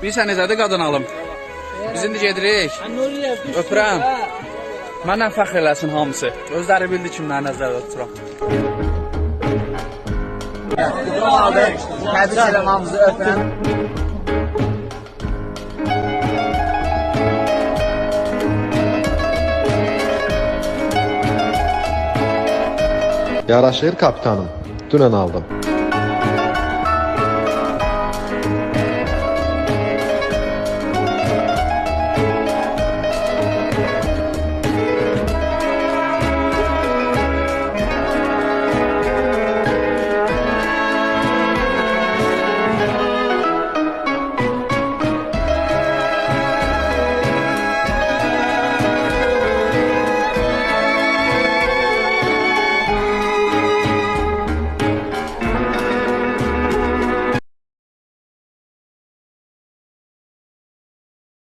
Bilirsən necədir qadın alım? Biz indi gedirik. Öpürəm. ha. Fəxr eləsin hamısı. Özləri bildi kimləri nəzərdə tuturam. Diplom aldım. Tebrik ederim hamınızı öpürəm. Yaraşır kapitanım. Dünən aldım.